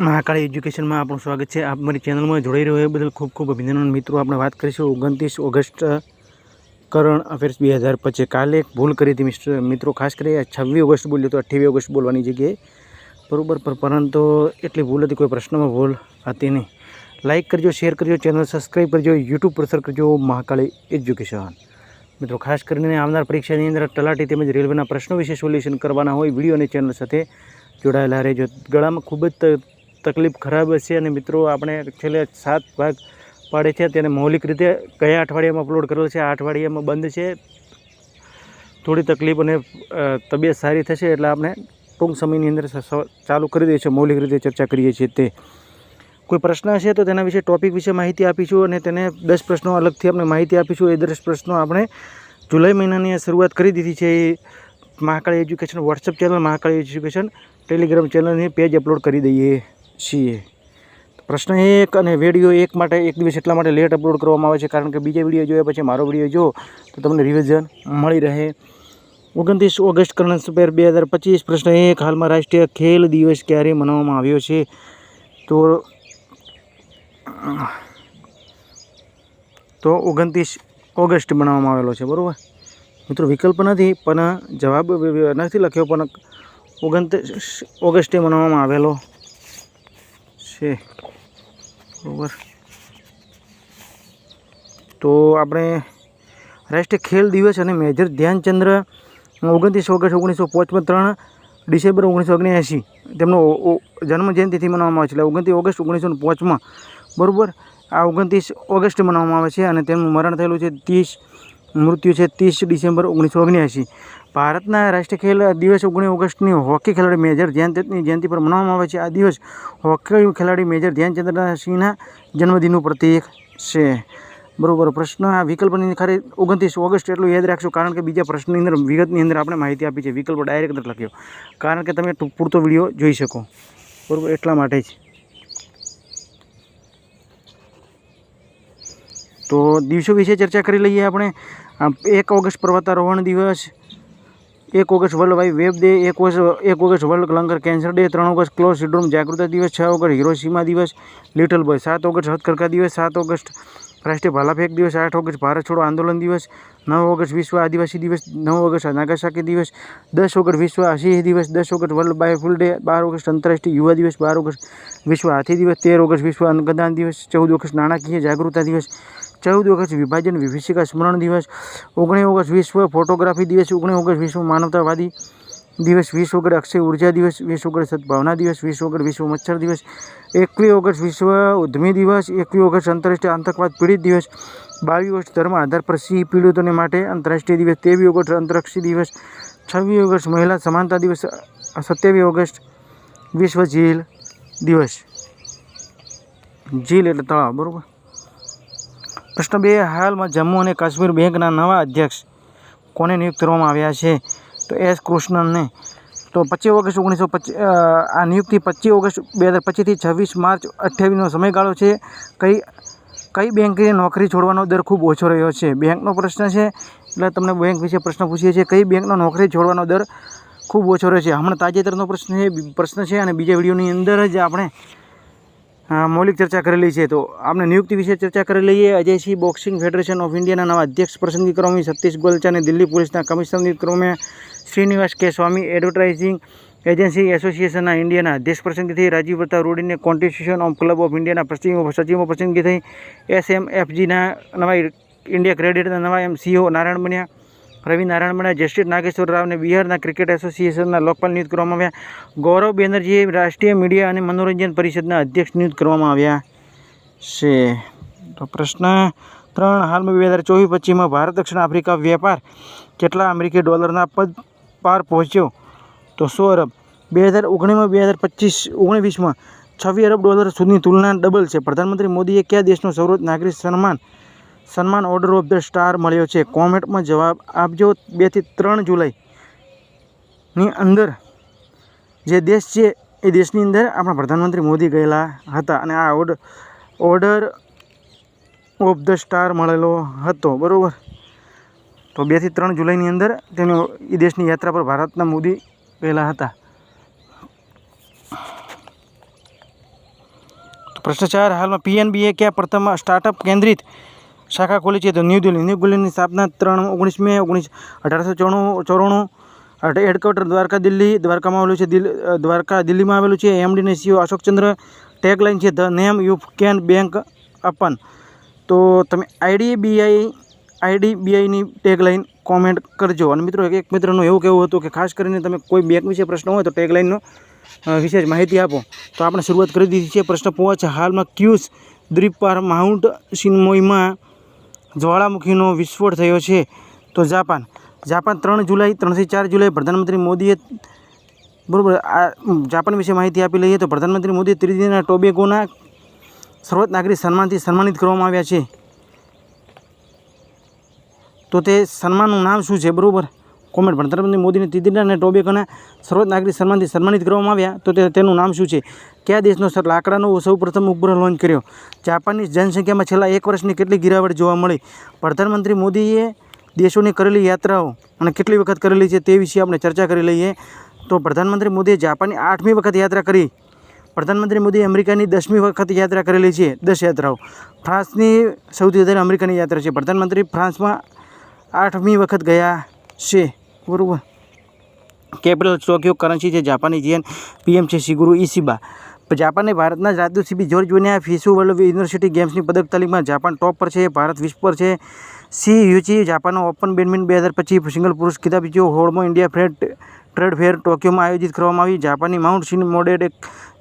મહાકાળી એજ્યુકેશનમાં આપણું સ્વાગત છે. આપ મારી ચેનલમાં જોડાઈ રહ્યો એ બદલ ખૂબ ખૂબ અભિનંદન. મિત્રો, આપણે વાત કરીશું ઓગણત્રીસ ઓગસ્ટ કરણ અફેર્સ બે હજાર પચીસ. કાલે એક ભૂલ કરી હતી મિસ્ટર, મિત્રો, ખાસ કરી છવ્વીસ ઓગસ્ટ બોલ્યો તો અઠ્ઠાવીસ ઓગસ્ટ બોલવાની જગ્યાએ. બરાબર, પર, પરંતુ એટલી ભૂલ હતી, કોઈ પ્રશ્નમાં ભૂલ હતી નહીં. લાઇક કરજો શેર કરજો ચેનલ સબસ્ક્રાઈબ કરજો યુટ્યુબ પર સર કરજો મહાકાળી એજ્યુકેશન. મિત્રો, ખાસ કરીને આવનાર પરીક્ષાની અંદર તલાટી તેમજ રેલવેના પ્રશ્નો વિશે સોલ્યુશન કરવાના હોય, વીડિયો અને ચેનલ સાથે જોડાયેલા રહેજો. ગળામાં ખૂબ જ તકલીફ ખરાબ હશે અને મિત્રો આપણે છેલ્લે સાત ભાગ પાડે છે તેને મૌલિક રીતે કયા અઠવાડિયામાં અપલોડ કરેલો છે, આ અઠવાડિયામાં બંધ છે. થોડી તકલીફ અને તબિયત સારી થશે એટલે આપણે ટૂંક સમયની અંદર ચાલુ કરી દઈએ છીએ, મૌલિક રીતે ચર્ચા કરીએ છીએ તે. કોઈ પ્રશ્ન હશે તો તેના વિશે ટોપિક વિશે માહિતી આપીશું અને તેને દસ પ્રશ્નો અલગથી આપણે માહિતી આપીશું. એ દસ પ્રશ્નો આપણે જુલાઈ મહિનાની શરૂઆત કરી દીધી છે. એ Mahakali education WhatsApp channel, Mahakali education Telegram ચેનલની પેજ અપલોડ કરી દઈએ. છીએ. પ્રશ્ન એક અને વીડિયો એક માટે એક દિવસ એટલા માટે લેટ અપલોડ કરવામાં આવે છે કારણ કે બીજા વીડિયો જોયા પછી મારો વીડિયો જો, તો તમને રિવિઝન મળી રહે. ઓગણત્રીસ ઓગસ્ટ કરણસ પેર બે હજાર પચીસ, પ્રશ્ન એક, હાલમાં રાષ્ટ્રીય ખેલ દિવસ ક્યારે મનાવવામાં આવ્યો છે? તો તો ઓગણત્રીસ ઓગસ્ટ બનાવવામાં આવેલો છે, બરાબર? મિત્રો, વિકલ્પ નથી, પણ જવાબ નથી લખ્યો, પણ ઓગણત્રીસ ઓગસ્ટે મનાવવામાં આવેલો. છે. બરાબર. તો આપણે રાષ્ટ્રીય ખેલ દિવસ અને મેજર ધ્યાનચંદ્ર ઓગણત્રીસ ઓગસ્ટ ઓગણીસો પાંચમાં ત્રણ ડિસેમ્બર ઓગણીસો ઓગણએંસી તેમનો જન્મજયંતિથી મનાવવામાં આવે છે. એટલે ઓગણત્રીસ ઓગસ્ટ ઓગણીસો પાંચમાં, બરાબર? આ ઓગણત્રીસ ઓગસ્ટ મનાવવામાં આવે છે અને તેમનું મરણ થયેલું છે ત્રીસ, મૃત્યુ છે ત્રીસ ડિસેમ્બર ઓગણીસો ઓગણએંસી ભારતના રાષ્ટ્રીય ખેલ દિવસ ઓગણીસ ઓગસ્ટની હોકી ખેલાડી મેજર ધ્યાનચંદની જયંતિ પર મનાવવામાં આવે છે. આ દિવસ હોકી ખેલાડી મેજર ધ્યાનચંદ્ર સિંહના જન્મદિનનું પ્રતીક છે. બરોબર, પ્રશ્ન આ વિકલ્પની ખરી ઓગણત્રીસ ઓગસ્ટ એટલું યાદ રાખશો, કારણ કે બીજા પ્રશ્નની અંદર, વિગતની અંદર આપણે માહિતી આપી છે. વિકલ્પ ડાયરેક્ટ નથી લખ્યો. કારણ કે તમે પૂરતો વીડિયો જોઈ શકો. બરાબર, એટલા માટે જ. તો દિવસો વિશે ચર્ચા કરી લઈએ આપણે. એક ઓગસ્ટ પર્વતારોહણ દિવસ એક August world wide web day, એક ઓગસ્ટ એક August world lung cancer day, ત્રણ ઓગસ્ટ ક્લોઝ સિડ્રોમ જાગૃતતા દિવસ, છ ઓગસ્ટ હિરોસીમા દિવસ, લિટલ બોય સાત ઓગસ્ટ હથકરકા દિવસ, સાત ઓગસ્ટ રાષ્ટ્રીય ભાલાફેંક દિવસ, આઠ ઓગસ્ટ ભારત છોડો આંદોલન દિવસ, નવ ઓગસ્ટ વિશ્વ આદિવાસી દિવસ, નવ ઓગસ્ટ નાગાસાકી દિવસ, દસ ઓગસ્ટ વિશ્વ સિંહ દિવસ, દસ ઓગસ્ટ વર્લ્ડ બાયફુલ ડે, બાર ઓગસ્ટ આંતરરાષ્ટ્રીય યુવા દિવસ, બાર ઓગસ્ટ વિશ્વ હાથી દિવસ, તેર ઓગસ્ટ વિશ્વ અંગદાન દિવસ, ચૌદ ઓગસ્ટ નાણાકીય જાગૃતતા દિવસ ચૌદ ઓગસ્ટ વિભાજન, વિભીષિકા સ્મરણ દિવસ, ઓગણીસ ઓગસ્ટ વિશ્વ ફોટોગ્રાફી દિવસ, ઓગણીસ ઓગસ્ટ વિશ્વ માનવતાવાદી દિવસ, વીસ ઓગસ્ટ અક્ષય ઊર્જા દિવસ, વીસ ઓગસ્ટ સદભાવના દિવસ, વીસ ઓગસ્ટ વિશ્વ મચ્છર દિવસ, એકવીસ ઓગસ્ટ વિશ્વ ઉદ્યમી દિવસ, એકવીસ ઓગસ્ટ આંતરરાષ્ટ્રીય આતંકવાદ પીડિત દિવસ, બાવીસ ઓગસ્ટ ધર્મ આધાર પર સિંહ પીડિતોને માટે આંતરરાષ્ટ્રીય દિવસ, ત્રેવીસ ઓગસ્ટ અંતરક્ષી દિવસ, છવ્વીસ ઓગસ્ટ મહિલા સમાનતા દિવસ, સત્યાવીસ ઓગસ્ટ વિશ્વ ઝીલ દિવસ. ઝીલ એટલે તળાવ, બરાબર? પ્રશ્ન બે, હાલમાં જમ્મુ અને કાશ્મીર બેંકના નવા અધ્યક્ષ કોને નિયુક્ત કરવામાં આવ્યા છે? તો એસ કૃષ્ણનને તો પચીસ ઓગસ્ટ ઓગણીસો પચીસ આ નિયુક્તિ પચીસ ઓગસ્ટ બે હજાર પચીસથી છવ્વીસ માર્ચ અઠ્યાવીસનો સમયગાળો છે. કઈ કઈ બેંકે નોકરી છોડવાનો દર ખૂબ ઓછો રહ્યો છે? બેંકનો પ્રશ્ન છે, એટલે તમને બેંક વિશે પ્રશ્ન પૂછીએ છીએ. કઈ બેંકનો નોકરી છોડવાનો દર ખૂબ ઓછો રહ્યો છે? હમણાં તાજેતરનો પ્રશ્ન છે પ્રશ્ન છે અને બીજા વિડીયોની અંદર જ આપણે મૌલિક ચર્ચા કરેલી છે. તો આપણે નિયુક્તિ વિશે ચર્ચા કરી લઈએ. અજયસિંહ બોક્સિંગ ફેડરેશન ઓફ ઇન્ડિયાના નવા અધ્યક્ષ પસંદગી કરવામાં આવી. સતીશ ગોલચા અને દિલ્હી પોલીસના કમિશનર ક્રમે શ્રીનિવાસ કે સ્વામી એડવર્ટાઇઝિંગ એજન્સી એસોસિએશનના ઇન્ડિયાના અધ્યક્ષ પસંદગી રાજીવ પ્રતાપ રૂડીને કોન્સ્ટિટ્યુશન ઓફ ક્લબ ઓફ ઇન્ડિયાના પશ્ચિમ સચિવો પસંદગી થઈ. એસએમએફજીના નવા ઇન્ડિયા ક્રેડિટના નવા એમ સીઓ નારાયણ બન્યા. રવિ નારાયણ જસ્ટિસ નાગેશ્વર રાવને બિહારના ક્રિકેટ એસોસિએશનના લોકપાલ નિયુક્ત કરવામાં આવ્યા. ગૌરવ બેનર્જીએ રાષ્ટ્રીય મીડિયા અને મનોરંજન પરિષદના અધ્યક્ષ નિયુક્ત કરવામાં આવ્યા છે. તો પ્રશ્ન ત્રણ, હાલમાં બે હજાર ચોવીસ પચીસમાં ભારત, દક્ષિણ આફ્રિકા વેપાર કેટલા અમેરિકી ડોલરના પદ પાર પહોંચ્યો? તો સો અરબ. બે હજાર ઓગણીસમાં બે હજાર પચીસ ઓગણવીસમાં છવ્વીસ અરબ ડોલર સુધીની તુલના ડબલ છે. પ્રધાનમંત્રી મોદીએ કયા દેશનો સર્વોચ્ચ નાગરિક સન્માન સન્માન ઓર્ડર ઓફ ધ સ્ટાર મળ્યો છે. કોમેન્ટમાં જવાબ આપજો. બેથી ત્રણ જુલાઈની અંદર જે દેશ છે એ દેશની અંદર આપણા પ્રધાનમંત્રી મોદી ગયેલા હતા અને આ order order of the star મળેલો હતો. બરાબર? તો બેથી ત્રણ જુલાઈની અંદર તેમને એ દેશની યાત્રા પર ભારતના મોદી ગયેલા હતા. ભ્રષ્ટાચાર હાલમાં પીએનબીએ ક્યાં? પ્રથમ સ્ટાર્ટઅપ કેન્દ્રિત શાખા ખોલી છે તો ન્યૂ દિલ્હી. ન્યૂ દિલ્હીની સ્થાપના ત્રણ ઓગણીસ મે ઓગણીસ અઢારસો ચોણું, ચોરાણું હેડક્વાર્ટર દ્વારકા દિલ્હી દ્વારકામાં આવેલું છે. દ્વારકા દિલ્હીમાં આવેલું છે. એમડીને સીઓ અશોકચંદ્ર ટેગલાઇન છે the name you can bank upon તો તમે આઈડીબીઆઈ, આઈડીબીઆઈની ટેગલાઇન કોમેન્ટ કરજો. અને મિત્રો, એક મિત્રનું એવું કહેવું હતું કે ખાસ કરીને તમે કોઈ બેંક વિશે પ્રશ્ન હોય તો ટેગલાઇનનો વિશેષ માહિતી આપો. તો આપણે શરૂઆત કરી દીધી છે. પ્રશ્ન પાંચ હાલમાં ક્યુસ દ્વીપ પર માઉન્ટ સિનમોઈમાં જ્વાળામુખીનો વિસ્ફોટ થયો છે. તો જાપાન જાપાન ત્રણ જુલાઈ, ત્રણથી ચાર જુલાઈ પ્રધાનમંત્રી મોદીએ બરાબર, આ જાપાન વિશે માહિતી આપી લઈએ તો પ્રધાનમંત્રી મોદી ત્રિદિના ટોબેગોના સર્વોચ્ચ નાગરિક સન્માનથી સન્માનિત કરવામાં આવ્યા છે. તો તે સન્માનનું નામ શું છે? બરાબર. કોમેન્ટ પ્રધાનમંત્રી મોદીને ત્રિદિના અને ટોબેકોના સર્વોચ્ચ નાગરિક સન્માનથી સન્માનિત કરવામાં આવ્યા. તો તેનું નામ શું છે? કયા દેશનો સર? લાકડાનો સૌપ્રથમ ઉપગ્રહ લોન્ચ કર્યો. જાપાનની જનસંખ્યામાં છેલ્લા એક વર્ષની કેટલી ગિરાવટ જોવા મળી? પ્રધાનમંત્રી મોદીએ દેશોની કરેલી યાત્રાઓ અને કેટલી વખત કરેલી છે તે વિશે આપણે ચર્ચા કરી લઈએ. તો પ્રધાનમંત્રી મોદીએ જાપાનની આઠમી વખત યાત્રા કરી. પ્રધાનમંત્રી મોદીએ અમેરિકાની દસમી વખત યાત્રા કરેલી છે. દસ યાત્રાઓ. ફ્રાન્સની સૌથી વધારે અમેરિકાની યાત્રા છે. પ્રધાનમંત્રી ફ્રાન્સમાં આઠમી વખત ગયા છે. બરાબર. કેપિટલ ટોક્યો કરન્સી છે જાપાની જીએન પીએમ છે સિગુરુ ઇસીબા જાપાને ભારતના જ જ્યોર્જ બન્યા ફિસુ વર્લ્ડ યુનિવર્સિટી ગેમ્સની પદક તાલીમમાં જાપાન ટોપ પર છે, ભારત વિશ્વ પર છે. સી યુચી જાપાનનો ઓપન બેડમિન્ટન બે હજાર પચીસ સિંગલ પુરુષ ખિતાબ જીત્યો હોળમો ઇન્ડિયા ફ્રેડ ટ્રેડ ફેર ટોક્યોમાં આયોજિત કરવામાં આવી. જાપાનની માઉન્ટ સિન મોડેડ એક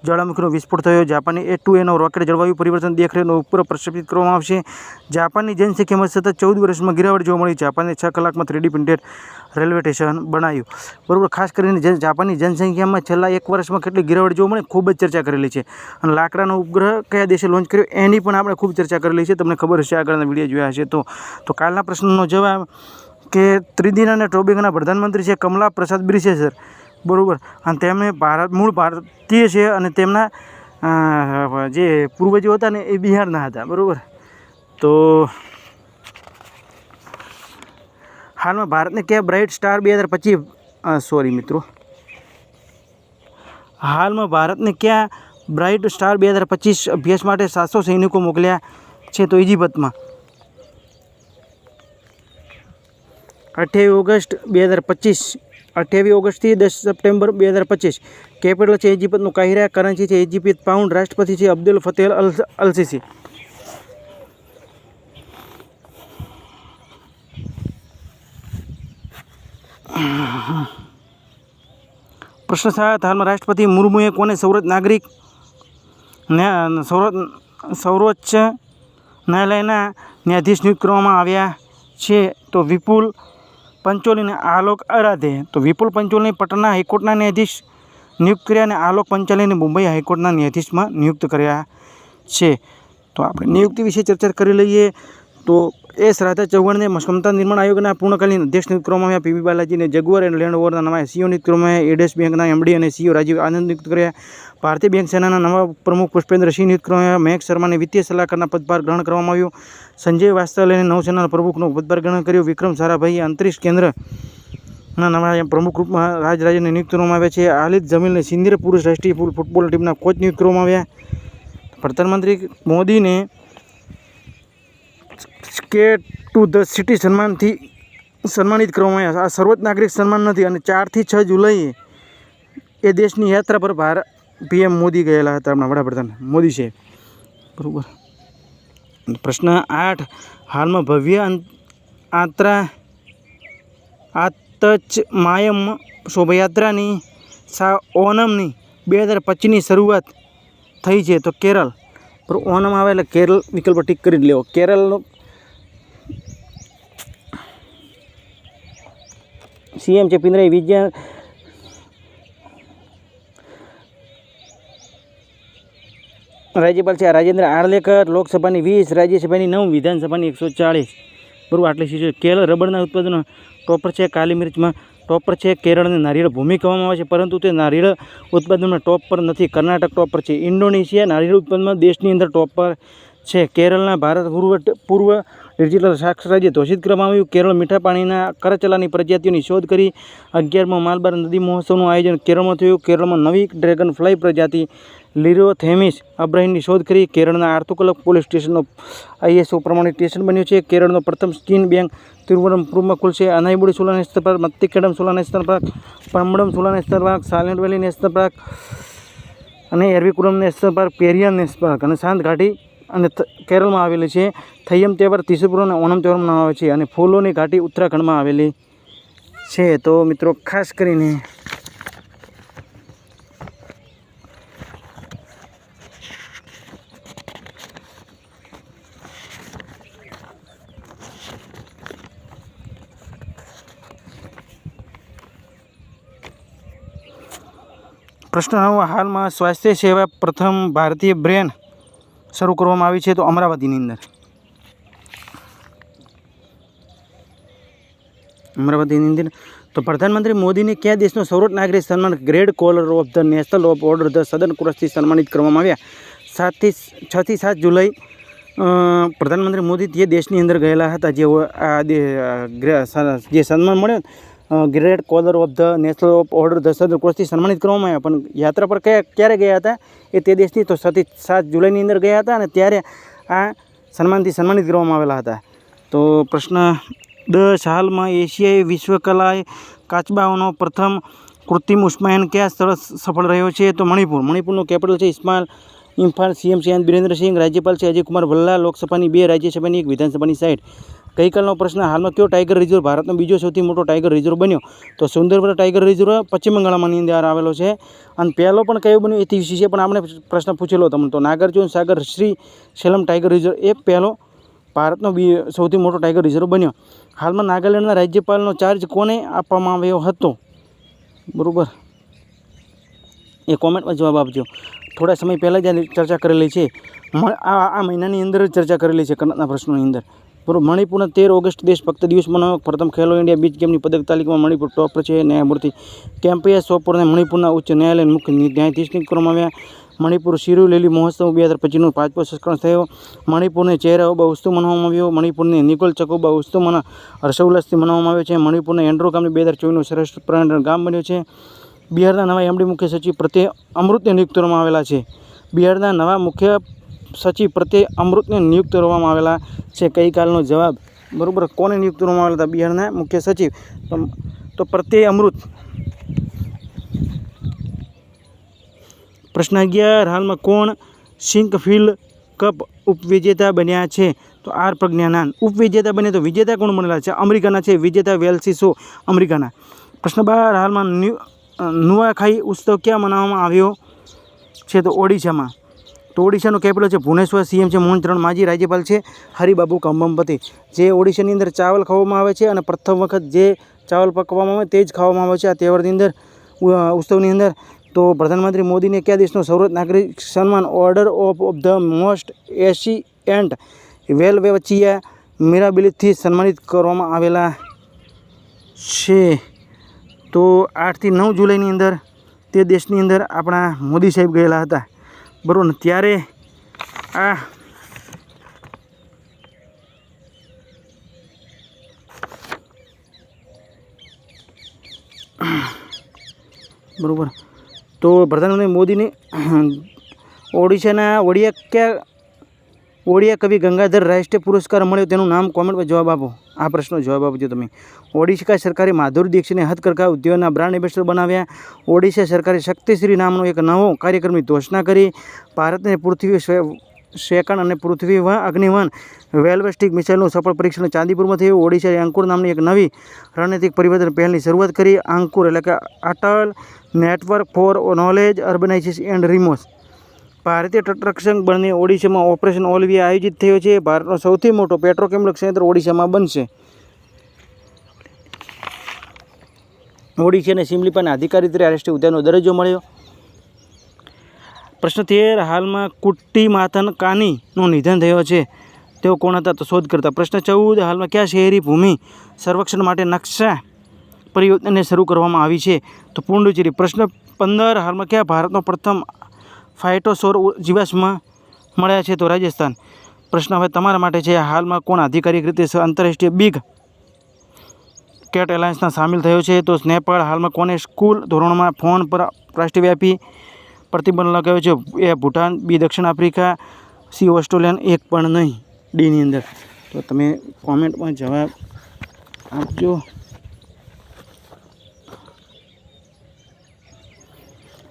જ્વાળામુખીનો વિસ્ફોટ થયો. જાપાનની એ ટુ એનો રોકેટ જળવાયુ પરિવર્તન દેખરેખનો ઉપર પ્રક્ષેપિત કરવામાં આવશે. જાપાનની જનસંખ્યામાં સતત ચૌદ વર્ષમાં ગિરાવટ જોવા મળી. જાપાને છ કલાકમાં થ્રીડી પ્રિન્ટેડ રેલવે સ્ટેશન બનાવ્યું બરાબર, ખાસ કરીને જન જાપાનની જનસંખ્યામાં છેલ્લા એક વર્ષમાં કેટલી ગિરાવટ જોવા મળે ખૂબ જ ચર્ચા કરેલી છે. અને લાકડાનો ઉપગ્રહ કયા દેશે લોન્ચ કર્યો એની પણ આપણે ખૂબ ચર્ચા કરેલી છે. તમને ખબર હશે, આગળના વીડિયો જોયા હશે તો. તો કાલના પ્રશ્નનો જવાબ કે ત્રિદિના અને ટોબેગોના પ્રધાનમંત્રી છે કમલા પ્રસાદ બ્રિસેસર બરાબર, અને તેમણે ભારત, મૂળ ભારતીય છે અને તેમના જે પૂર્વજો હતા ને એ બિહારના હતા. બરાબર, તો હાલમાં ભારતને કયા બ્રાઇટ સ્ટાર બે હજાર પચીસ સોરી મિત્રો. હાલમાં ભારતને ક્યાં બ્રાઇટ સ્ટાર બે હજાર પચીસ અભ્યાસ માટે સાતસો સૈનિકો મોકલ્યા છે તો ઇજિપ્તમાં અઠ્યાવીસ ઓગસ્ટ બે હજાર પચીસ, અઠ્યાવીસ ઓગસ્ટથી દસ સપ્ટેમ્બર બે હજાર પચીસ. કેપિટલ છે ઇજિપ્તનું કાહિરા, કરન્સી છે ઇજિપ્ત પાઉન્ડ રાષ્ટ્રપતિ છે અબ્દુલ ફતેહ અલ, અલસીસી. પ્રશ્ન સાત હાલમાં રાષ્ટ્રપતિ મુર્મુએ કોને સૌરત નાગરિક સર્વોચ્ચ ન્યાયાલયના ન્યાયાધીશ નિયુક્ત કરવામાં આવ્યા છે, તો વિપુલ પંચોલીને આલોક અરાધે, તો વિપુલ પંચોલીને પટના હાઈકોર્ટના ન્યાયાધીશ નિયુક્ત કર્યા અને આલોક પંચાલીને મુંબઈ હાઈકોર્ટના ન્યાયાધીશમાં નિયુક્ત કર્યા છે. તો આપણે નિયુક્તિ વિશે ચર્ચા કરી લઈએ, તો એસ શ્રાદ્ધા ચૌહાણને ક્ષમતા નિર્માણ આયોગના પૂર્ણકાલીન અધ્યક્ષ નિયુક્ત કરવામાં આવ્યા પીવી બાલાજીને જગુઆર અને લેન્ડ ઓવરના નવા સીઓ નિયુક્ત કરવામાં આવ્યા. એડેસ બેંકના એમડી અને સીઓ રાજીવ આનંદ નિયુક્ત કર્યા. ભારતીય બેંક સેનાના નવા પ્રમુખ પુષ્પેન્દ્રસિંહ નિયુક્ત કરવામાં આવ્યા મહેક શર્માને વિત્તીય સલાહકારના પદભાર ગ્રહણ કરવામાં આવ્યો. સંજય વાસ્તવલેને નૌસેનાના પ્રમુખનો પદભાર ગ્રહણ કર્યો. વિક્રમ સારાભાઈએ અંતરિક્ષ કેન્દ્ર ના નવા પ્રમુખ રૂપમાં રાજરાજને નિયુક્ત કરવામાં આવ્યા છે. આલિદ જમીલને સિનિયર પુરુષ રાષ્ટ્રીય ફૂટબોલ ટીમના કોચ નિયુક્ત કરવામાં આવ્યા. પ્રધાનમંત્રી મોદીને કે ટુ ધ સિટી સન્માનથી સન્માનિત કરવામાં આવ્યા આ સર્વોચ્ચ નાગરિક સન્માન નથી અને ચારથી છ જુલાઈએ એ દેશની યાત્રા પર ભારત પીએમ મોદી ગયેલા હતા આપણા વડાપ્રધાન. મોદી છે બરાબર. પ્રશ્ન આઠ. હાલમાં ભવ્ય આત્રા, આતચ માયમ શોભાયાત્રાની સા, ઓનમની બે હજાર પચીસની શરૂઆત થઈ છે તો કેરળ. પર ઓનમ આવે એટલે કેરળ વિકલ્પ ટીક કરી લેવો. કેરળનો સીએમ છે પિનરાઈ વિજયન રાજ્યપાલ છે રાજેન્દ્ર આર્લેકર લોકસભાની વીસ, રાજ્યસભાની નવ, વિધાનસભાની એકસો ચાળીસ. બરાબર, આટલી સીટો કેરળ રબરના ઉત્પાદનો ટોપર છે, કાલી મિર્ચમાં ટોપર છે, કેરળને નારિયેળ ભૂમિ કહેવામાં આવે છે, પરંતુ તે નારિયેળ ઉત્પાદનમાં ટોપ પર નથી. કર્ણાટક ટોપ પર છે, ઇન્ડોનેશિયા નારિયેળ ઉત્પાદનમાં દેશની અંદર ટોપ પર છે. કેરળના ભારત પૂર્વ પૂર્વ ડિજિટલ સાક્ષર રાજ્ય ઘોષિત કરવામાં આવ્યું. કેરળ મીઠા પાણીના કરચલાની પ્રજાતિઓની શોધ કરી અગિયારમો માલબાર નદી મહોત્સવનું આયોજન કેરળમાં થયું. કેરળમાં નવી ડ્રેગન ફ્લાય પ્રજાતિ લિરોથેમિસ અબ્રાહિમની શોધ કરી. કેરળના આર્તુકલક પોલીસ સ્ટેશનનો આઈએસઓ પ્રમાણિત સ્ટેશન બન્યું છે. કેરળનો પ્રથમ સ્કીન બેંક તિરુવનંતપુરમાં ખુલશે. Anamudi Shola national park Mathikettan Shola national park Pambadum Shola national park, silent valley national park અને Eravikulam national park Periyar national park અને શાંત ઘાટી અને કેરળમાં આવેલી છે. થૈયમ તહેવાર ત્રિશુપુર અને ઓણમ તહેવાર મનાવવામાં આવે છે અને ફૂલોની ઘાટી ઉત્તરાખંડમાં આવેલી છે. તો મિત્રો, ખાસ કરીને પ્રશ્ન હાલમાં સ્વાસ્થ્ય સેવા પ્રથમ ભારતીય બ્રેન શરૂ કરવામાં આવી છે તો અમરાવતીની અંદર. અમરાવતીની અંદર. તો પ્રધાનમંત્રી મોદીને કયા દેશનો સર્વોચ્ચ નાગરિક સન્માન grand collar of the national of order the સદન કુરસથી સન્માનિત કરવામાં આવ્યા? સાતથી છથી સાત જુલાઈ પ્રધાનમંત્રી મોદી તે દેશની અંદર ગયેલા હતા જે જે સન્માન મળ્યો great collar of the national of order the ક્રોસથી સન્માનિત કરવામાં આવ્યા. પણ યાત્રા પર કયા, ક્યારે ગયા હતા? એ તે દેશની તો સતી સાત જુલાઈની અંદર ગયા હતા અને ત્યારે આ સન્માનથી સન્માનિત કરવામાં આવેલા હતા. તો પ્રશ્ન દસ હાલમાં એશિયાઈ વિશ્વકલાએ કાચબાઓનો પ્રથમ કૃત્રિમ ઉષ્માયન કયા સ્થળ સફળ રહ્યો છે? તો મણિપુર. મણિપુરનું કેપિટલ છે ઇસ્માલ ઇમ્ફાલ. સીએમ છે બિરેન્દ્રસિંહ, રાજ્યપાલ છે અજયકુમાર ભલ્લા, લોકસભાની બે રાજ્યસભાની, એક વિધાનસભાની સાઈડ. ગઈકાલનો પ્રશ્ન હાલમાં કયો ટાઈગર રિઝર્વ? ભારતનો બીજો સૌથી મોટો ટાઈગર રિઝર્વ બન્યો? તો સુંદરબન ટાઈગર રિઝર્વ પશ્ચિમ બંગાળમાંની અંદર આવેલો છે. અને પહેલો પણ કયો બન્યો? એથી વિશે છે, પણ આપણે પ્રશ્ન પૂછેલો તમને તો Nagarjuna Sagar Srisailam tiger reserve એ પહેલો ભારતનો બી સૌથી મોટો ટાઈગર રિઝર્વ બન્યો. હાલમાં નાગાલેન્ડના રાજ્યપાલનો ચાર્જ કોને આપવામાં આવ્યો હતો? બરાબર. એ કોમેન્ટમાં જવાબ આપજો. થોડા સમય પહેલાં જ ચર્ચા કરેલી છે. આ મહિનાની અંદર જ ચર્ચા કરેલી છે કન્નડના પ્રશ્નોની અંદર. મણિપુરના તેર ઓગસ્ટ દેશ ભક્ત દિવસ મનાવવા પ્રથમ ખેલો ઇન્ડિયા બીચ ગેમની પદક તાલિકામાં મણિપુર ટોપ પર છે. ન્યાયમૂર્તિ કેમ્પિયા સોપોરને મણિપુરના ઉચ્ચ ન્યાયાલયના મુખ્ય ન્યાયાધીશ નિયુક્ત કરવામાં આવ્યા. મણિપુર શિરુ લીલી મહોત્સવ બે હજાર પચીસનો પાંચમો સંસ્કરણ થયો. મણિપુરને ચહેરા ઉબા ઉત્સવ મનાવવામાં આવ્યો. મણિપુરને નિકોલ ચકોબા ઉત્સવ મના હર્ષોલ્લાસથી મનાવવામાં આવ્યો છે. મણિપુરને એન્ડ્રો ગામની બે હજાર ચોવીસનું શ્રેષ્ઠ પર્યટન ગામ બન્યું છે. બિહારના નવા એમડી મુખ્ય સચિવ પ્રત્યે અમૃતને નિયુક્ત કરવામાં આવેલા છે. બિહારના નવા મુખ્ય સચિવ પ્રત્યે અમૃતને નિયુક્ત કરવામાં આવેલા છે. ગઈકાલનો જવાબ બરાબર કોને નિયુક્ત કરવામાં આવેલા હતા? બિહારના મુખ્ય સચિવ. તો પ્રત્યે અમૃત. પ્રશ્ન અગિયાર, હાલમાં કોણ સિંકફિલ્ડ કપ ઉપવિજેતા બન્યા છે? તો આર પ્રજ્ઞાનાન ઉપવિજેતા બને તો વિજેતા કોણ બનેલા છે? અમેરિકાના છે. વિજેતા વેલ્સી શો અમેરિકાના. પ્રશ્ન બાર, હાલમાં ન્યુ નુઆખાઈ ઉત્સવ ક્યાં મનાવવામાં આવ્યો છે? તો ઓડિશામાં. તો ઓડિશાનું કેપિટલ છે ભુવનેશ્વર સીએમ છે મોહન ચરણ માજી રાજ્યપાલ છે હરિબાબુ કંબમપતિ. જે ઓડિશાની અંદર ચાવલ ખાવામાં આવે છે અને પ્રથમ વખત જે ચાવલ પકવામાં આવે તે જ ખાવામાં આવે છે આ તહેવારની અંદર ઉત્સવની અંદર. તો પ્રધાનમંત્રી મોદીને કયા દેશનો સર્વોચ્ચ નાગરિક સન્માન order of of the most ancient well વેવચિયા મીરાબિલીથી સન્માનિત કરવામાં આવેલા છે. તો આઠથી નવ જુલાઈની અંદર તે દેશની અંદર આપણા મોદી સાહેબ ગયેલા હતા. બરાબર ને ત્યારે આ બરાબર. તો પ્રધાનમંત્રી મોદીને ઓડિશાના ઓડિયા ક્યાં ઓડિયા કવિ ગંગાધર રાષ્ટ્રીય પુરસ્કાર મળ્યો તેનું નામ કોમેન્ટમાં જવાબ આપો. આ પ્રશ્નનો જવાબ આપજો તમે. ઓડિશા સરકારે માધુરી દીક્ષિતને હથકરકા ઉદ્યોગના બ્રાન્ડ એમ્બેસેડર બનાવ્યા. ઓડિશા સરકારે શક્તિશ્રી નામનો એક નવો કાર્યક્રમની ઘોષણા કરી. ભારતને પૃથ્વી સેકન્ડ અને પૃથ્વી વન અગ્નિવન વેલ્વેસ્ટિક મિસાઇલનું સફળ પરીક્ષણ ચાંદીપુરમાં થયું. ઓડિશાએ અંકુર નામની એક નવી રણનૈતિક પરિવર્તન પહેલની શરૂઆત કરી. અંકુર એટલે કે Atal network for knowledge urbanisation and રિમોસ ભારતીય તટરક્ષક બળની ઓડિશામાં ઓપરેશન ઓલવિયા આયોજિત થયો છે. ભારતનો સૌથી મોટો પેટ્રોકેમિકલ ક્ષેત્ર ઓડિશામાં બનશે. ઓડિશાને સિમલીપાને અધિકારી તરીકે રાષ્ટ્રીય ઉદ્યાનનો દરજ્જો મળ્યો. પ્રશ્ન તેર હાલમાં કુટ્ટી માથન કાનીનું નિધન થયો છે. તેઓ કોણ હતા તો શોધ કરતા પ્રશ્ન ચૌદ, હાલમાં કયા શહેરી ભૂમિ સર્વેક્ષણ માટે નકશા પરિયોજનાને શરૂ કરવામાં આવી છે? તો પુંડુચેરી, પ્રશ્ન પંદર, હાલમાં કયા ભારતનો પ્રથમ ફાઇટોસોર જીવાશ્મ મળ્યા છે તો રાજસ્થાન. પ્રશ્ન હવે તમારા માટે છે હાલમાં કોણ આધિકારિક રીતે આંતરરાષ્ટ્રીય બિગ કેટ એલાયન્સના સામેલ થયો છે? તો નેપાળ હાલમાં કોને સ્કૂલ ધોરણમાં ફોન પર રાષ્ટ્રવ્યાપી પ્રતિબંધ લગાવ્યો છે? એ ભૂટાન, બી દક્ષિણ આફ્રિકા, સી ઓસ્ટ્રેલિયન એક પણ નહીં. ડીની અંદર. તો તમે કોમેન્ટમાં જવાબ આપજો.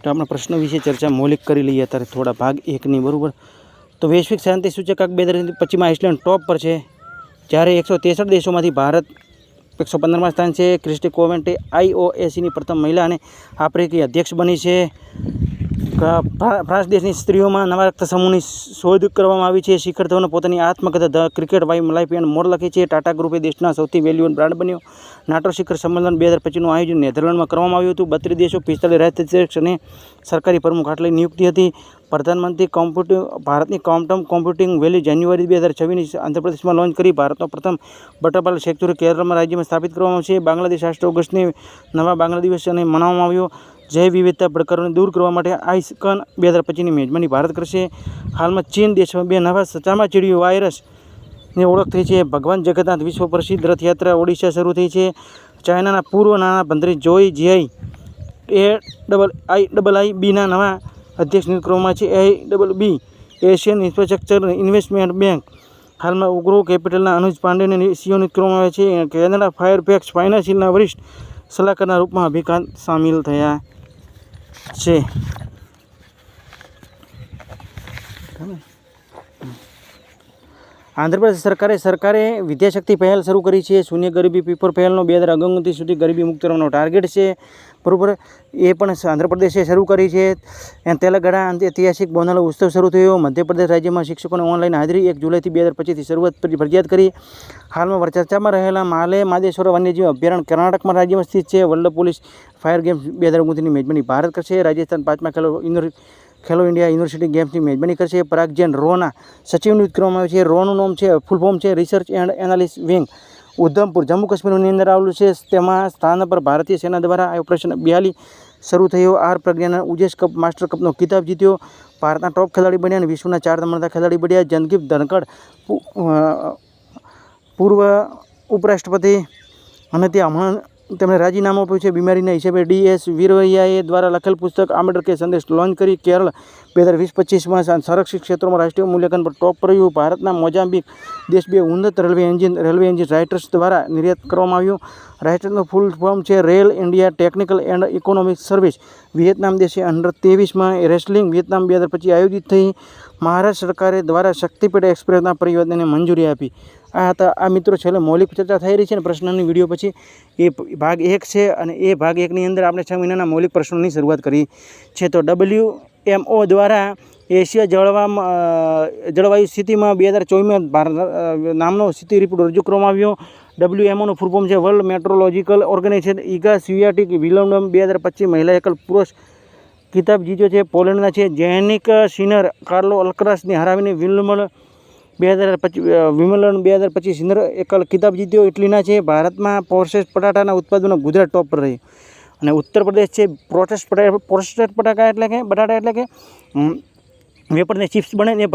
તો આપણે પ્રશ્નો વિશે ચર્ચા મૌલિક કરી લઈએ અત્યારે થોડા ભાગ એકની, બરાબર? તો વૈશ્વિક શાંતિ સૂચકાંક બે હજાર પચીસમાં આઇસલેન્ડ ટોપ પર છે. જ્યારે એકસો ત્રેસઠ દેશોમાંથી ભારત એકસો પંદરમાં સ્થાન છે. ક્રિસ્ટી કોવેન્ટે આઈઓએસીની પ્રથમ મહિલા અને આફ્રિકી અધ્યક્ષ બની છે. ફ્રાન્સ દેશની સ્ત્રીઓમાં નવા રક્ત સમૂહની શોધ કરવામાં આવી છે. શિખર ધવને પોતાની આત્મકથા ધ ક્રિકેટ વાઈ લાઈફ એન્ડ મોર લખી છે. ટાટા ગ્રુપે દેશના સૌથી વેલ્યુન બ્રાન્ડ બન્યો. નાટો શિખર સંમેલન બે હજાર પચીસનું આયોજન નેધરલેન્ડમાં કરવામાં આવ્યું હતું. બત્રીસ દેશો પિસ્તાલીસ રાજ્યાધ્યક્ષ અને સરકારી પ્રમુખ આટલી નિયુક્તિ હતી. પ્રધાનમંત્રી કોમ્પ્યુટિંગ, ભારતની કોમટમ કોમ્પ્યુટિંગ વેલી જાન્યુઆરી બે હજાર છવ્વીસની આંધ્રપ્રદેશમાં લોન્ચ કરી ભારતનો પ્રથમ બટરફ્લાય સેક્ચુરી કેરળમાં રાજ્યમાં સ્થાપિત કરવામાં આવશે. બાંગ્લાદેશ આઠ ઓગસ્ટની નવા બાંગ્લાદેશ અને મનાવવામાં આવ્યો. જૈવ વિવિધતા પડકારોને દૂર કરવા માટે આઈસકન બે હજાર પચીસની મેજબાની ભારત કરશે હાલમાં ચીન દેશમાં બે નવા સચામાં ચીડિયું વાયરસની ઓળખ થઈ છે. ભગવાન જગન્નાથ વિશ્વ પ્રસિદ્ધ રથયાત્રા ઓડિશા શરૂ થઈ છે. ચાઇનાના પૂર્વ નાના મંત્રી Zou Jiayi A double I double I બીના નવા અધ્યક્ષ નિયુક્ત કરવામાં છે. A double B Asian infrastructure investment bank. હાલમાં ઉગ્રો કેપિટલના અનુજ પાંડેને નિયુક્ત કરવામાં આવે છે. કેનેડા ફાયરફેક્સ ફાઇનાન્શિયલના વરિષ્ઠ સલાહકારના રૂપમાં અભિકાંત સામેલ થયા છે. આંધ્રપ્રદેશ સરકારે સરકારે વિદ્યાશક્તિ પહેલ શરૂ કરી છે. શૂન્ય ગરીબી પીપર પહેલનો બે હજાર ઓગણત્રીસ સુધી ગરીબી મુક્ત કરવાનો ટાર્ગેટ છે. બરાબર? એ પણ આંધ્રપ્રદેશે શરૂ કરી છે. એમ તેલંગાણા ઐતિહાસિક બોનાલો ઉત્સવ શરૂ થયો. મધ્યપ્રદેશ રાજ્યમાં શિક્ષકોને ઓનલાઈન હાજરી એક જુલાઈથી બે હજાર પચીસથી શરૂઆત ફરી- ફરજિયાત કરી. હાલમાં ચર્ચામાં રહેલા માલે માદેશ્વર વન્યજીવ અભયારણ્ય કર્ણાટકમાં રાજ્યમાં સ્થિત છે. વર્લ્ડ પોલીસ ફાયર ગેમ્સ બે હજાર ઓગણીસની મેજબાની ભારત કરશે. રાજસ્થાન પાંચમા ખેલો ઇન્દોર ખેલો ઇન્ડિયા યુનિવર્સિટી ગેમ્સની મેજબાની કરશે. પરાગ જૈન રોના સચિવ નિયુક્ત કરવામાં આવ્યો છે. રોનું નામ છે, ફૂલ ફોર્મ છે, research and analyst wing. Udhampur, Jammu કાશ્મીરની અંદર આવેલું છે. તેમાં સ્થાન પર ભારતીય સેના દ્વારા આ ઓપરેશન બિયાલી શરૂ થયો. આર પ્રજ્ઞાના ઉજેશ કપ, માસ્ટર કપનો ખિતાબ જીત્યો. ભારતના ટોપ ખેલાડી બન્યા અને વિશ્વના ચાર નંબરના ખેલાડી બન્યા. જનગીપ ધનકડ પૂર્વ ઉપરાષ્ટ્રપતિ અને તે હમણાં તેમણે રાજીનામું આપ્યું છે. બીમારીના હિસાબે ડીએસ વીરવૈયાએ દ્વારા લખેલ પુસ્તક આંબેડકર કે સંદેશ લોન્ચ કરી કેરળ બે હજાર વીસ પચીસમાં સંરક્ષિત ક્ષેત્રોમાં રાષ્ટ્રીય મૂલ્યાંકન પર ટોપ રહ્યું ભારતના મોજામ્બિક દેશ બે ઉન્નત railway engine railway engine RITES દ્વારા નિર્યાત કરવામાં આવ્યું. રાઇટરનું ફૂલ ફોર્મ છે rail India technical and economic service. Vietnam દેશે અંડર ત્રેવીસમાં રેસલિંગ વિયેતનામ બે હજાર પછી આયોજિત થઈ. મહારાષ્ટ્ર સરકારે દ્વારા શક્તિપીઠ એક્સપ્રેસના પરિવર્તનને મંજૂરી આપી. આ હતા, આ મિત્રો છેલ્લે મૌલિક ચર્ચા થઈ રહી છે અને પ્રશ્નની વીડિયો પછી એ ભાગ એક છે અને એ ભાગ એકની અંદર આપણે છ મહિનાના મૌલિક પ્રશ્નોની શરૂઆત કરી છે. તો ડબલ્યુ એમઓ દ્વારા એશિયા જળવામાં જળવાયુ સ્થિતિમાં બે હજાર ચોવીસમાં નામનો સ્થિતિ રિપોર્ટ રજૂ કરવામાં આવ્યો. ડબલ્યુ એમઓનું ફોર્મ છે વર્લ્ડ મેટ્રોલોજીકલ ઓર્ગેનાઇઝેશન ઇગા સિયાટિક વિલમડમ બે હજાર પચીસ મહિલા એકલ પુરુષ કિતાબ જીત્યો છે, પોલેન્ડના છે. જેનિક સિનર કાર્લો અલ્કરાસને હરાવીને વિલ્મલ બે હજાર પચીસ વિમલન બે હજાર પચીસ સિનર એકલ કિતાબ જીત્યો. ઇટલીના છે, ભારતમાં પ્રોસેસ પટાટાના ઉત્પાદનો ગુજરાત ટોપ પર રહ્યું. અને ઉત્તર પ્રદેશ છે, પ્રોસેસ પ્રોસેસ પટાકા એટલે કે, બટાટા એટલે કે વેપરને ચિપ્સ બને ને એ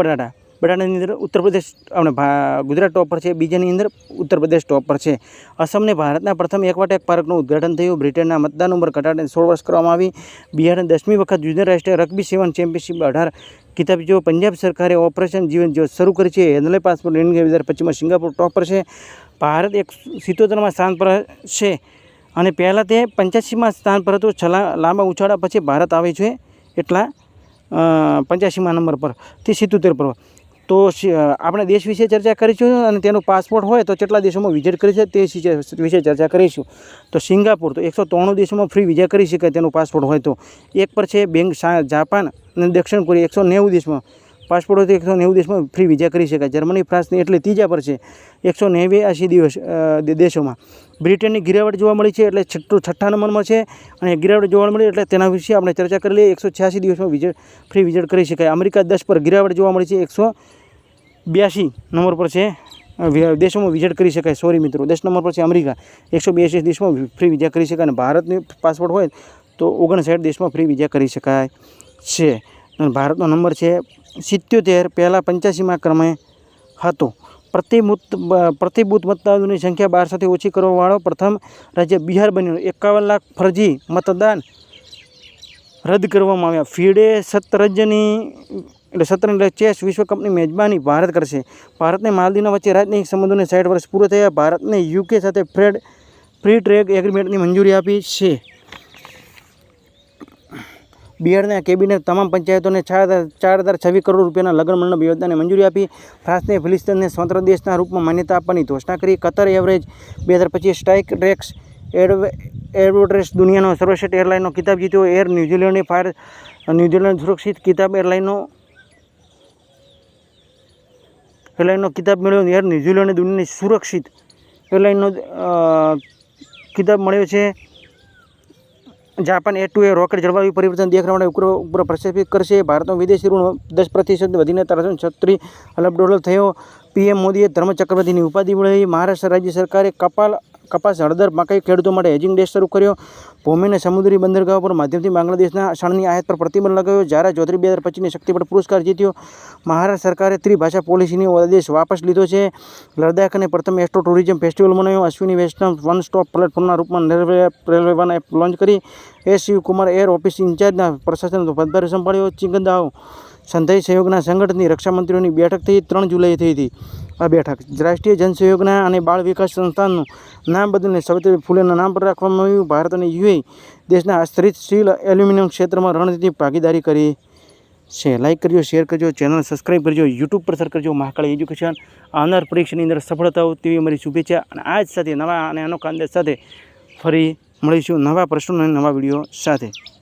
બટાટા બટાટાની અંદર ઉત્તર પ્રદેશ, આપણે ગુજરાત ટોપ પર છે, બીજાની અંદર ઉત્તર પ્રદેશ ટોપ પર છે. અસમને ભારતના પ્રથમ એકવાટેક પાર્કનું ઉદ્ઘાટન થયું. બ્રિટનના મતદાન ઉંમર ઘટાડીને સોળ વર્ષ કરવામાં આવી. બિહારને દસમી વખત જુનિયર રાષ્ટ્રીય રગ્બી સેવન ચેમ્પિયનશિપ અઢાર કિતાબ જો પંજાબ સરકારે ઓપરેશન જીવન જો શરૂ કરી છે. હેન્ડલે પાસપોર્ટ ઇન્ડિયા બે હજાર સિંગાપુર ટોપ પર છે. ભારત એક સિત્તોતેરમાં સ્થાન પર છે અને પહેલાં તે પંચ્યાસીમાં સ્થાન પર હતું. છેલ્લા લાંબા ઉછાળા પછી ભારત આવે છે એટલા પંચ્યાસીમાં નંબર પર, તે સિત્તોતેર પર. તો આપણે દેશ વિશે ચર્ચા કરીશું અને તેનો પાસપોર્ટ હોય તો કેટલા દેશોમાં વિઝિટ કરી છે તે વિશે ચર્ચા કરીશું. તો સિંગાપુર, તો એકસો ત્રાણું દેશોમાં ફ્રી વિઝા કરી શકાય તેનો પાસપોર્ટ હોય તો. એક પર છે બેંગ જાપાન અને દક્ષિણ કોરિયા, એકસો નેવું દેશમાં પાસપોર્ટ હોય તો એકસો નેવું દેશમાં ફ્રી વિઝા કરી શકાય. જર્મની ફ્રાન્સની એટલે ત્રીજા પર છે એકસો નેવ્યાસી દિવસ દેશોમાં. બ્રિટનની ગિરાવટ જોવા મળી છે એટલે છઠ્ઠું, છઠ્ઠા નંબરમાં છે અને ગિરાવટ જોવા મળી એટલે તેના વિશે આપણે ચર્ચા કરી લઈએ. એકસો છ્યાસી દિવસમાં વિઝિટ ફ્રી વિઝિટ કરી શકાય. અમેરિકા દસ પર ગિરાવટ જોવા મળી છે એકસો બ્યાસી નંબર પર છે. દેશોમાં વિઝિટ કરી શકાય. સોરી મિત્રો દસ નંબર પર છે અમેરિકા. એકસો બ્યાસી દેશમાં ફ્રી વિઝા કરી શકાય અને ભારતની પાસપોર્ટ હોય તો ઓગણસાઠ દેશમાં ફ્રી વિઝા કરી શકાય છે. અને ભારતનો નંબર છે સિત્યોતેર, પહેલાં પંચ્યાસીમાં ક્રમે હતો. પ્રતિભૂત પ્રતિભૂત મતદારોની સંખ્યા બાર સાથે ઓછી કરવાવાળો પ્રથમ રાજ્ય બિહાર બન્યું. એકાવન લાખ ફરજી મતદાન રદ કરવામાં આવ્યા. ફીડે શતરંજની એટલે સત્તર એટલે ચેસ વિશ્વકપની મેજબાની ભારત કરશે. ભારતને માલદીવના વચ્ચે રાજનૈતિક સંબંધોને સાઠ વર્ષ પૂરા થયા. ભારતને યુકે સાથે ફ્રેડ ફ્રી ટ્રેડ એગ્રીમેન્ટની મંજૂરી આપી છે. બિહારના કેબિનેટ તમામ પંચાયતોને ચાર હજાર છવ્વીસ કરોડ રૂપિયાના લગ્ન મંડપ યોજનાને મંજૂરી આપી. ફ્રાન્સને ફિલિસ્તીનને સ્વતંત્ર દેશના રૂપમાં માન્યતા આપવાની ઘોષણા કરી. કતર એવરેજ બે હજાર પચીસ સ્ટ્રાઇક રેક્સ એડવે એડવોટ્રેસ દુનિયાનો સર્વશ્રેષ્ઠ એરલાઇનનો કિતાબ જીત્યો. એર ન્યૂઝીલેન્ડે ફાયર ન્યૂઝીલેન્ડ સુરક્ષિત કિતાબ એરલાઇનનો એરલાઇનનો કિતાબ મેળવ્યો એર ન્યૂઝીલેન્ડ દુનિયાની સુરક્ષિત. એરલાઇનનો કિતાબ મળ્યો છે, Japan A two A rocket જળવાયુ પરિવર્તન દેખવા માટે ઉપર પ્રક્ષેપિત કરશે. ભારતનું વિદેશી ઋણ દસ પ્રતિશત વધીને ત્રણસો છત્રીસ અરબ ડોલર થયો. પીએમ મોદીએ ધર્મ ચક્રવર્તીની ઉપાધિ મેળવી મહારાષ્ટ્ર રાજ્ય સરકારે કપાલ કપાસ હળદર મકાઈ ખેડૂતો માટે હેજિંગ ડેશ શરૂ કર્યો? ભૂમિને સમુદ્રી બંદરગાહ પર માધ્યમથી બાંગ્લાદેશના શણની આયાત પર પ્રતિબંધ લગાવ્યો. જ્યારે ચૌધરી બે હજાર પચીસની શક્તિપટ પુરસ્કાર જીત્યો, મહારાષ્ટ્ર સરકારે ત્રિભાષા પોલિસીની આદેશ વાપસ લીધો છે. લદ્દાખ અને પ્રથમ એસ્ટ્રો ટુરિઝમ ફેસ્ટિવલ મનાવ્યો અશ્વિની વૈષ્ણવ વન સ્ટોપ પ્લેટફોર્મના રૂપમાં railway railway one app launch કરી. એસ શિવકુમાર એર ઓફિસ ઇન્ચાર્જના પ્રશાસનનો પદભાર સંભાળ્યો. ચિંગદાવ સંધાઈ સહયોગના સંગઠનની રક્ષામંત્રીઓની બેઠક થઈ. ત્રણ જુલાઈએ થઈ હતી. બેઠક. રાષ્ટ્રીય જનસહયોગના અને બાળ વિકાસ સંસ્થાનનું નામ બદલીને સાવિત્રી ફૂલેના નામ પર રાખવામાં આવ્યું. ભારત અને યુએ દેશના આશ્રિત સ્ટીલ એલ્યુમિનિયમ ક્ષેત્રમાં રણનીતિ ભાગીદારી કરી છે. લાઇક કરજો, શેર કરજો ચેનલ સબસ્ક્રાઈબ કરજો, યુટ્યુબ પર સર કરજો મહાકાળી એજ્યુકેશન. આવનાર પરીક્ષાની અંદર સફળતાઓ તેવી અમારી શુભેચ્છા અને આ જ સાથે નવા અને અનોખા અંદાજ સાથે ફરી મળીશું નવા પ્રશ્નો અને નવા વીડિયો સાથે.